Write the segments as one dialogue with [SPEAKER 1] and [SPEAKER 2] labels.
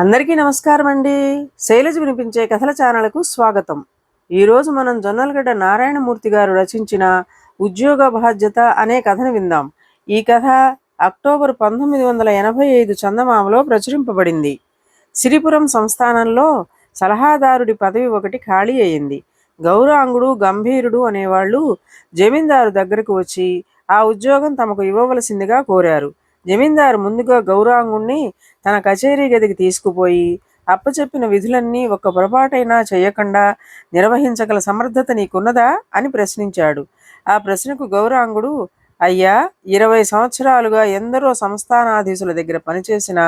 [SPEAKER 1] అందరికీ నమస్కారం అండి శైలజ వినిపించే కథల ఛానల్కు స్వాగతం. ఈరోజు మనం జొన్నలగడ్డ నారాయణమూర్తి గారు రచించిన ఉద్యోగ బాధ్యత అనే కథను విందాం. ఈ కథ అక్టోబర్ పంతొమ్మిది వందల ఎనభై ఐదు చందమామలో ప్రచురింపబడింది. సిరిపురం సంస్థానంలో సలహాదారుడి పదవి ఒకటి ఖాళీ అయింది. గౌరాంగుడు గంభీరుడు అనేవాళ్ళు జమీందారు దగ్గరకు వచ్చి ఆ ఉద్యోగం తమకు ఇవ్వవలసిందిగా కోరారు. జమీందారు ముందుగా గౌరాంగుణ్ణి తన కచేరీ గదికి తీసుకుపోయి అప్పచెప్పిన విధులన్నీ ఒక్క పొరపాటైనా చేయకుండా నిర్వహించగల సమర్థత నీకున్నదా అని ప్రశ్నించాడు. ఆ ప్రశ్నకు గౌరాంగుడు అయ్యా ఇరవై సంవత్సరాలుగా ఎందరో సంస్థానాధీశుల దగ్గర పనిచేసిన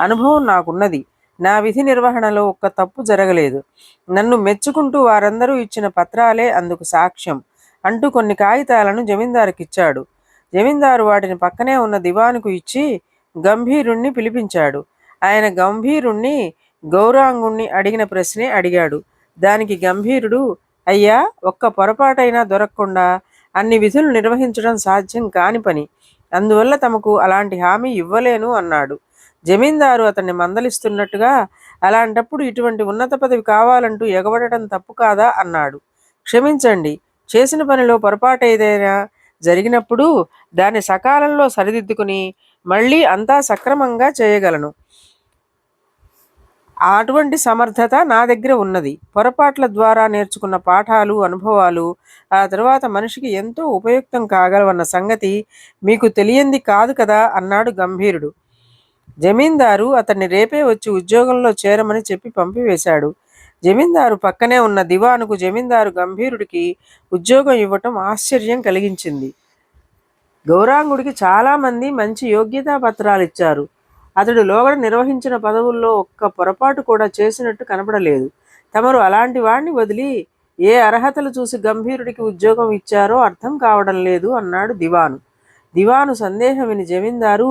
[SPEAKER 1] అనుభవం నాకున్నది. నా విధి నిర్వహణలో ఒక్క తప్పు జరగలేదు. నన్ను మెచ్చుకుంటూ వారందరూ ఇచ్చిన పత్రాలే అందుకు సాక్ష్యం అంటూ కొన్ని కాగితాలను జమీందారుకిచ్చాడు. జమీందారు వాటిని పక్కనే ఉన్న దివానుకు ఇచ్చి గంభీరుణ్ణి పిలిపించాడు. ఆయన గంభీరుణ్ణి గౌరాంగుణ్ణి అడిగిన ప్రశ్నే అడిగాడు. దానికి గంభీరుడు అయ్యా ఒక్క పొరపాటైనా దొరకకుండా అన్ని విధులు నిర్వహించడం సాధ్యం కాని పని. అందువల్ల తమకు అలాంటి హామీ ఇవ్వలేను అన్నాడు. జమీందారు అతన్ని మందలిస్తున్నట్టుగా అలాంటప్పుడు ఇటువంటి ఉన్నత పదవి కావాలంటూ ఎగబడటం తప్పు కాదా అన్నాడు. క్షమించండి చేసిన పనిలో పొరపాటు ఏదైనా జరిగినప్పుడు దాన్ని సకాలంలో సరిదిద్దుకుని మళ్ళీ అంతా సక్రమంగా చేయగలను. అటువంటి సమర్థత నా దగ్గర ఉన్నది. పొరపాట్ల ద్వారా నేర్చుకున్న పాఠాలు అనుభవాలు ఆ తర్వాత మనిషికి ఎంతో ఉపయుక్తం కాగలవన్న సంగతి మీకు తెలియంది కాదు కదా అన్నాడు గంభీరుడు. జమీందారు అతన్ని రేపే వచ్చి ఉద్యోగంలో చేరమని చెప్పి పంపివేశాడు. జమీందారు పక్కనే ఉన్న దివానుకు జమీందారు గంభీరుడికి ఉద్యోగం ఇవ్వటం ఆశ్చర్యం కలిగించింది. గౌరాంగుడికి చాలామంది మంచి యోగ్యతా పత్రాలు ఇచ్చారు. అతడు లోగడ నిర్వహించిన పదవుల్లో ఒక్క పొరపాటు కూడా చేసినట్టు కనపడలేదు. తమరు అలాంటి వాడిని వదిలి ఏ అర్హతలు చూసి గంభీరుడికి ఉద్యోగం ఇచ్చారో అర్థం కావడం లేదు అన్నాడు దివాను. దివాను సందేహం విని జమీందారు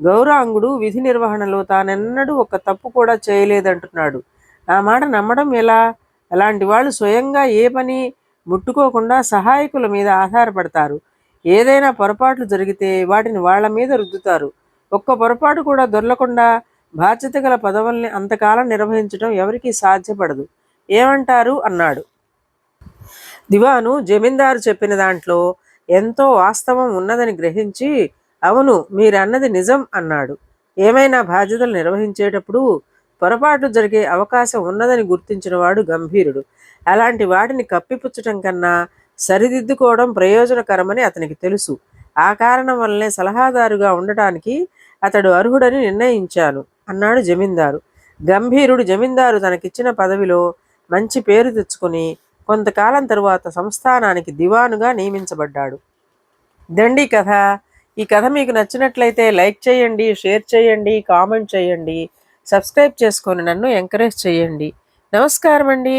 [SPEAKER 1] గౌరాంగుడు విధి నిర్వహణలో తానెన్నడూ ఒక్క తప్పు కూడా చేయలేదంటున్నాడు. ఆ మాట నమ్మడం ఎలా? అలాంటి వాళ్ళు స్వయంగా ఏ పని ముట్టుకోకుండా సహాయకుల మీద ఆధారపడతారు. ఏదైనా పొరపాట్లు జరిగితే వాటిని వాళ్ళ మీద రుద్దుతారు. ఒక్క పొరపాటు కూడా దొరలకుండా బాధ్యత గల పదవుల్ని అంతకాలం నిర్వహించడం ఎవరికీ సాధ్యపడదు. ఏమంటారు? అన్నాడు. దివాను జమీందారు చెప్పిన దాంట్లో ఎంతో వాస్తవం ఉన్నదని గ్రహించి అవును మీరన్నది నిజం అన్నాడు. ఏమైనా బాధ్యతలు నిర్వహించేటప్పుడు పొరపాటు జరిగే అవకాశం ఉన్నదని గుర్తించిన వాడు గంభీరుడు. అలాంటి వాటిని కప్పిపుచ్చటం కన్నా సరిదిద్దుకోవడం ప్రయోజనకరమని అతనికి తెలుసు. ఆ కారణం వల్లనే సలహాదారుగా ఉండటానికి అతడు అర్హుడని నిర్ణయించాను అన్నాడు జమీందారు. గంభీరుడు జమీందారు తనకిచ్చిన పదవిలో మంచి పేరు తెచ్చుకుని కొంతకాలం తరువాత సంస్థానానికి దివానుగా నియమించబడ్డాడు. దండి కథ. ఈ కథ మీకు నచ్చినట్లయితే లైక్ చేయండి షేర్ చేయండి కామెంట్ చేయండి. సబ్స్క్రైబ్ చేసుకొని నన్ను ఎంకరేజ్ చేయండి. నమస్కారం అండి